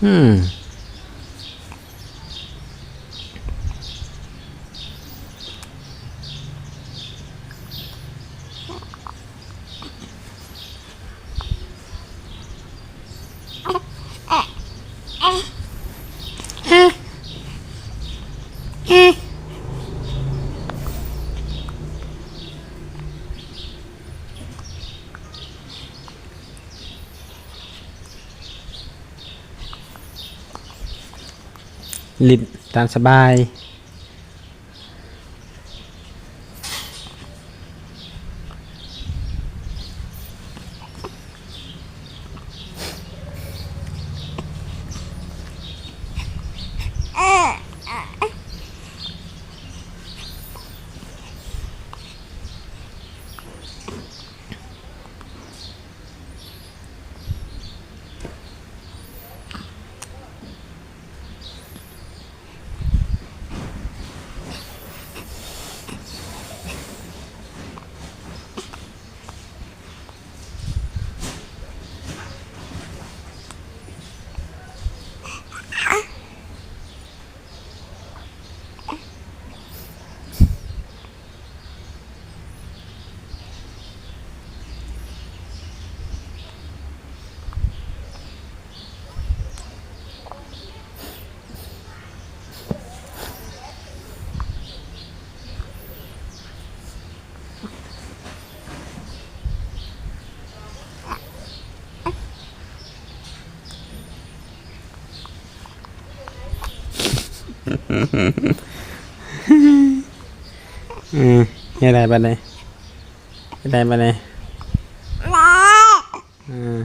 嗯。 ลิ้นตามสบาย อืมยังไงบ้านไหนยังไงบ้านไหนอืม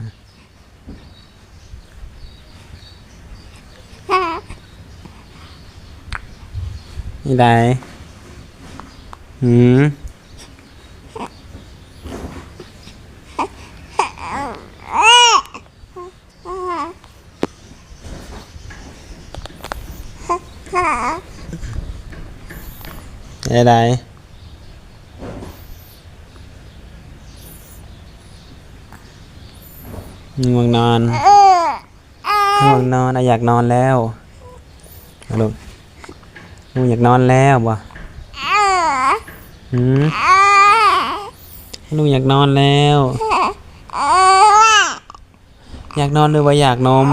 ยังไงอืม ยังไงง่วงนอนง่วงนอนอยากนอนแล้วลูกลูกอยากนอนแล้วบ่หืมลูกอยากนอนแล้ว อยากนอนหรือว่าอยากนม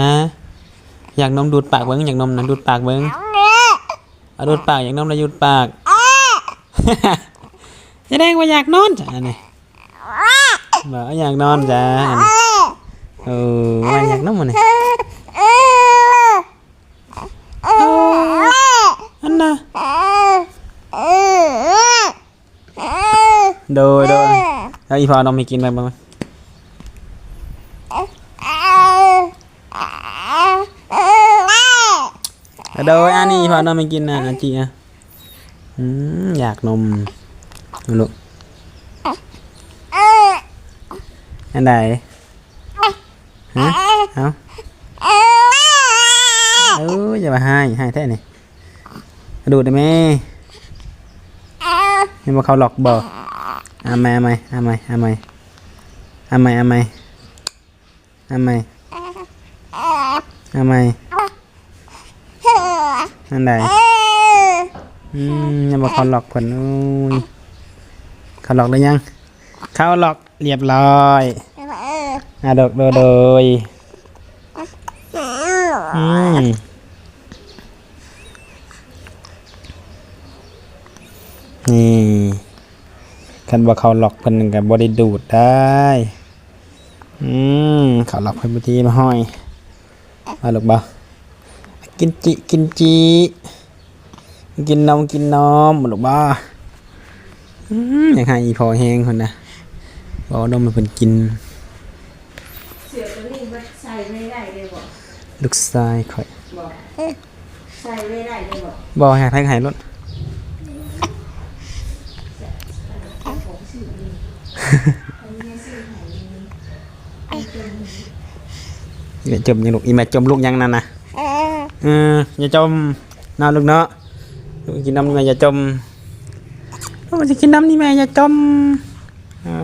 ฮะอยากนมดูดปากเบิ้งอยากนมนะดูดปากเบิ้ง เอาดูดปากอยากนมแล้วดูดปากแสดงว่าอยากนอนจ้ะอันนี่บอกว่าอยากนอนจ้ะอันนี้เออว่าอยากนอนมันนี่อันน่ะโดยโดยแล้วอีพอนมมีกินไหมบ้างไหม โดยอันนี้พอีพอนมมีกินนะอาจีอะอยากนมลูกอันไหนฮะเอาเอออย่ามาให้ให้แท้นี่ดูดได้ไหมนี่มาเขาหลอกบอกอาไหมอาไหมอาไหมอาไหมอาไหมอาไหมอาไหมอาไหม อันไหนอืมอย่ามาเขาหลอกเพิ่นอุ้ยเขาหลอกได้ยัง เขาหลอกเรียบร้อยอะดอกโดโดยอืมนี่คันว่าเขาหลอกเพิ่นกับบริดูดได้อืมเขาหลอกเพิ่นบางทีมาห้อยมาลูกบ่ กินจิกินจีกินนมกินนมหรือบ้าอยางไงอีพอแห้งคนนะบอกนมันเป็นกินลูกชายข่อยบอกอยากทางหายรถจมยังลูกอีแม่จมลูกยังนั่นนะ อย่าจมนอนลูกเนาะกินน้ำนี่แม่อย่าจมลูกจะกินน้ำนี่แม่อย่าจมอ่า